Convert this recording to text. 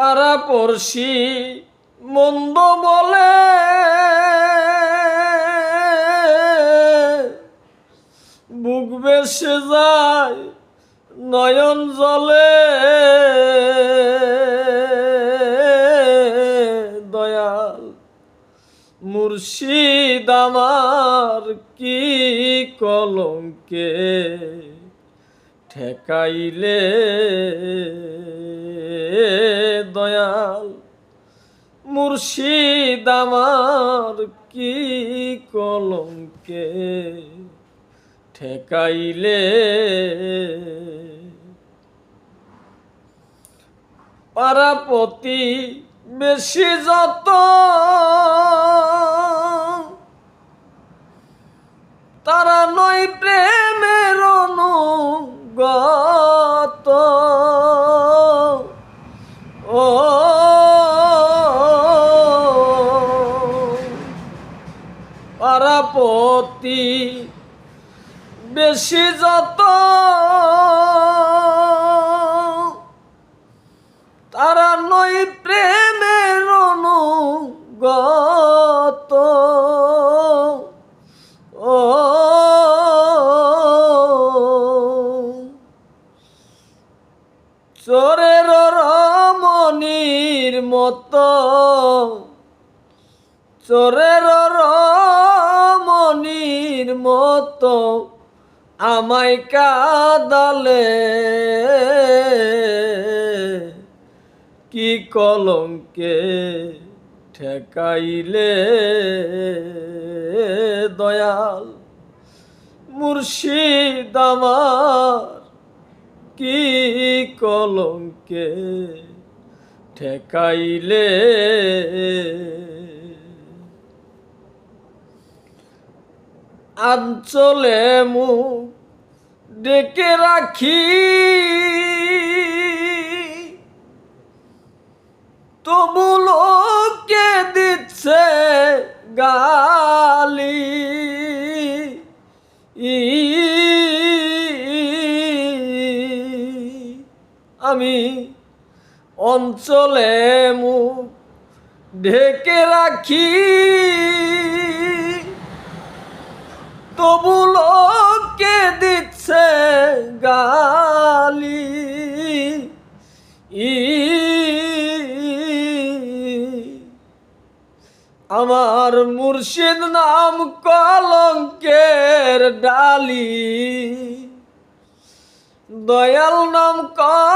পাড়া পড়শি মন্দ বলে। বুক বেসে যায় নয়ন জলে। দয়াল মুর্শিদ আমার কি কলঙ্কে ঠেকাইলে? মুর্শিদ আমার কি কলঙ্কে ঠেকাইলে? পারাপতি বেশি যত তারা নয় প্রেমের অনুগত। পারাপতি বেশি যত তারা নয় প্রেমের অনুগত। ও চোরের রমণীর মতো চোরের মতো আমায় কাদালে। কি কলঙ্কে ঠেকাইলে দয়াল? মুর্শিদ আমার কি কলঙ্কে ঠেকাইলে আঞ্চলে মুখ ডেকে রাখি। তবু লোকে দিচ্ছে গালি। আমি অঞ্চলে মুখ ঢেকে রাখি। তবু লোকে দিচ্ছে গালি। ই আমার মুর্শিদ নাম কলঙ্কের ডালি। দয়াল নাম কলঙ্কের